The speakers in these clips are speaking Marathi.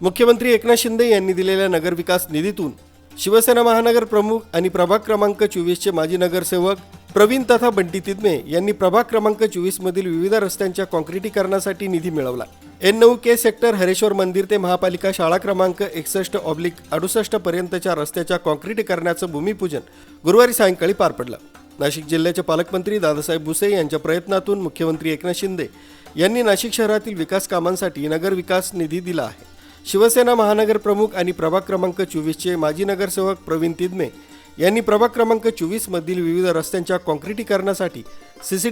मुख्यमंत्री एकनाथ शिंदे यांनी दिलेल्या नगरविकास निधीतून शिवसेना महानगर प्रमुख आणि प्रभाग क्रमांक चोवीसचे माजी नगरसेवक प्रवीण तथा बंटी तिदमे यांनी प्रभाग क्रमांक चोवीस मधील विविध रस्त्यांच्या काँक्रिटीकरणासाठी निधी मिळवला. एन नऊ के सेक्टर हरेश्वर मंदिर ते महापालिका शाळा क्रमांक एकसष्ट ऑब्लिक अडुसष्ट पर्यंतच्या रस्त्याच्या काँक्रिटीकरणाचं भूमिपूजन गुरुवारी सायंकाळी पार पडलं. नाशिक जिल्ह्याचे पालकमंत्री दादासाहेब भुसे यांच्या प्रयत्नातून मुख्यमंत्री एकनाथ शिंदे यांनी नाशिक शहरातील विकास कामांसाठी नगर विकास निधी दिला आहे. शिवसेना महानगर प्रमुख आणि प्रभाग क्रमांक चोवीसचे माजी नगरसेवक प्रवीण तिदमे यांनी प्रभाग क्रमांक चोवीसमधील विविध रस्त्यांच्या काँक्रिटीकरणासाठी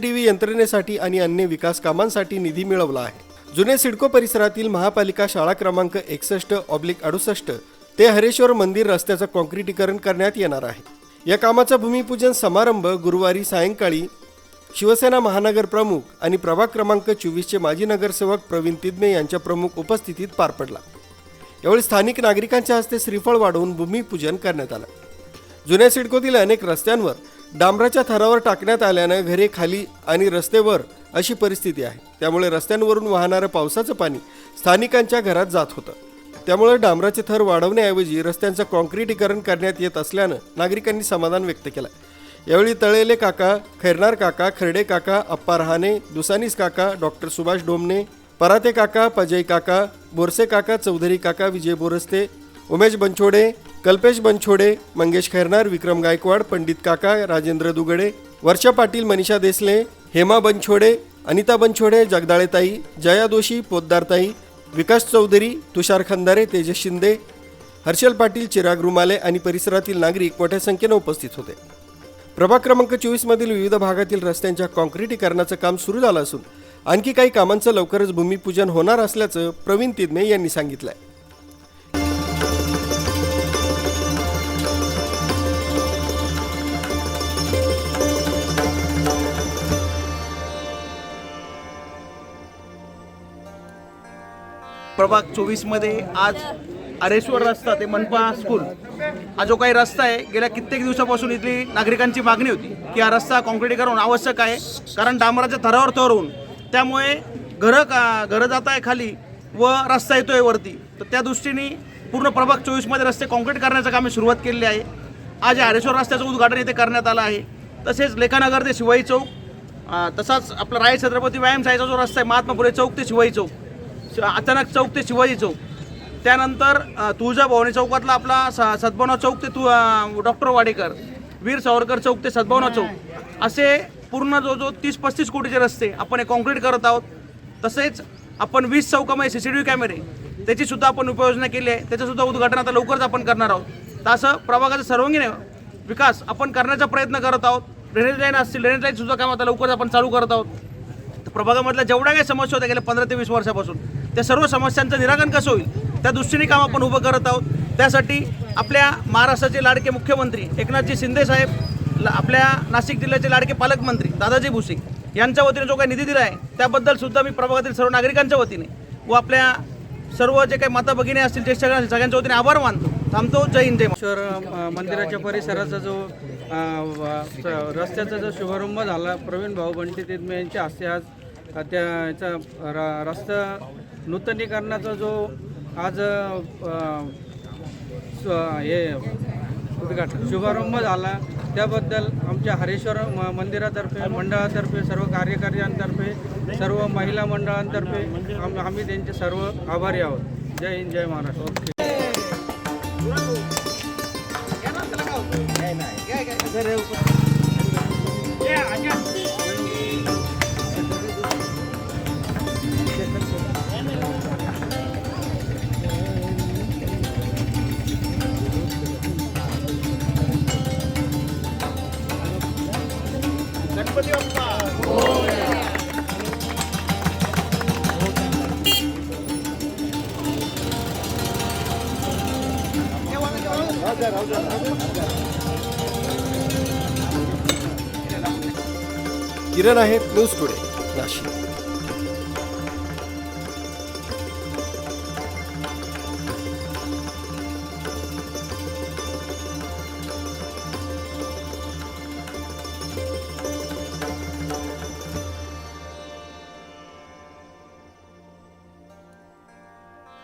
व्ही यंत्रणेसाठी आणि अन्य विकास कामांसाठी निधी मिळवला आहे. जुने सिडको परिसरातील महापालिका शाळा क्रमांक एकसष्ट ऑब्लिक अडुसष्ट ते हरेश्वर मंदिर रस्त्याचं काँक्रिटीकरण करण्यात येणार आहे. या कामाचा भूमिपूजन समारंभ गुरुवारी सायंकाळी शिवसेना महानगर प्रमुख आणि प्रभाग क्रमांक चोवीसचे माजी नगरसेवक प्रवीण तिदमे यांच्या प्रमुख उपस्थितीत पार पडला. यावेळी स्थानिक नागरिकांच्या हस्ते श्रीफळ वाढवून भूमिपूजन करण्यात आलं. जुन्या सिडकोतील अनेक रस्त्यांवर डांबराच्या थरावर टाकण्यात आल्यानं घरे खाली आणि रस्तेवर अशी परिस्थिती आहे. त्यामुळे रस्त्यांवरून वाहणारं पावसाचं पाणी स्थानिकांच्या घरात जात होतं. त्यामुळे डांबराचे थर वाढवण्याऐवजी रस्त्यांचं काँक्रीटीकरण करण्यात येत असल्यानं नागरिकांनी समाधान व्यक्त केलं. यावेळी तळेले काका खैरनार काका खर्डे काका अप्पा रहाणे दुसानीस काका डॉक्टर सुभाष डोमणे पराते काका पजय काका बोरसे काका चौधरी काका विजय बोरस्ते उमेश बनछोडे कल्पेश बनछोडे मंगेश खैरनार विक्रम गायकवाड पंडित काका राजेंद्र दुगडे वर्षा पाटील मनीषा देसले हेमा बनछोडे अनिता बनछोडे जगदाळेताई जया दोशी पोद्दारताई विकास चौधरी तुषार खंदारे तेजस शिंदे हर्षल पाटील चिराग रुमाले आणि परिसरातील नागरिक मोठ्या संख्येनं उपस्थित होते. प्रभाग क्रमांक चोवीसमधील विविध भागातील रस्त्यांच्या काँक्रिटीकरणाचं काम सुरू झालं असून आणखी काही कामांचं लवकरच भूमिपूजन होणार असल्याचं प्रवीण तिदमे यांनी सांगितलंय. प्रभाग चोवीसमध्ये आज आरेश्वर रस्ता ते मनपा स्कूल हा जो काही रस्ता आहे गेल्या कित्येक दिवसापासून इथली नागरिकांची मागणी होती की हा रस्ता काँक्रिटीकरण आवश्यक आहे कारण डांबराच्या थरावर थर होऊन त्यामुळे घरं का घरं जात आहे खाली व रस्ता येतो आहे वरती. तर त्या दृष्टीने पूर्ण प्रभाग चोवीसमध्ये रस्ते काँक्रीट करण्याचं कामे सुरुवात केलेली आहे. आज हरेश्वर रस्त्याचं उद्घाटन इथे करण्यात आलं आहे. तसेच लेखानगर ते शिवाई चौक तसाच आपला राय छत्रपती व्यायामशाळेचा जो रस्ता आहे महात्मा फुले चौक ते शिवाई चौक अचानक चौक ते शिवाजी चौक. त्यानंतर तुळजाभवानी चौकातला आपला स सद्भावना चौक ते तु डॉक्टर वाडेकर वीर सावरकर चौक ते सद्भावना चौक. असे पूर्ण जो जो तीस पस्तीस कोटीचे रस्ते आपण हे कॉन्क्रीट करत आहोत तसेच आपण वीस चौकामध्ये सी सी टी व्ही कॅमेरे त्याची सुद्धा आपण उपाययोजना केली आहे. त्याचंसुद्धा उद्घाटन आता लवकरच आपण करणार आहोत. तर असं प्रभागाचा सर्वांगीण विकास आपण करण्याचा प्रयत्न करत आहोत. ड्रेनेज लाईन असतील ड्रेनेज लाईनसुद्धा काम आता लवकरच आपण चालू करत आहोत. तर प्रभागामधल्या जेवढ्या काही समस्या होत्या गेल्या पंधरा ते वीस वर्षापासून त्या सर्व समस्यांचं निराकरण कसं होईल? त्या दृष्टीने काम आपण उभं करत आहोत. त्यासाठी आपल्या महाराष्ट्राचे लाडके मुख्यमंत्री एकनाथजी शिंदे साहेब आपल्या नाशिक जिल्ह्याचे लाडके पालकमंत्री दादाजी भुसे यांच्या वतीने जो काही निधी दिला आहे त्याबद्दल सुद्धा मी प्रभागातील सर्व नागरिकांच्या वतीने व आपल्या सर्व जे काही माता भगिनी असतील ज्येष्ठ सगळ्या असतील, सगळ्यांच्या वतीने आभार मानतो. थांबतो. जय हिंद जय ईश्वर मंदिराच्या परिसराचा जो रस्त्याचा जो शुभारंभ झाला प्रवीण भाऊ बंटी तिदमे यांच्या हस्ते आज त्याचा र- रस्ता नूतनीकरणाचा जो आज हे उद्घाटन शुभारंभ झाला. त्याबद्दल आमच्या हरेश्वर म- मंदिरातर्फे मंडळातर्फे सर्व कार्यकर्त्यांतर्फे सर्व महिला मंडळांतर्फे आम- आम्ही त्यांचे सर्व आभारी आहोत. जय हिंद जय महाराष्ट्र. गणपती बाप्पा किरण आहेत न्यूज टुडे नाशिक.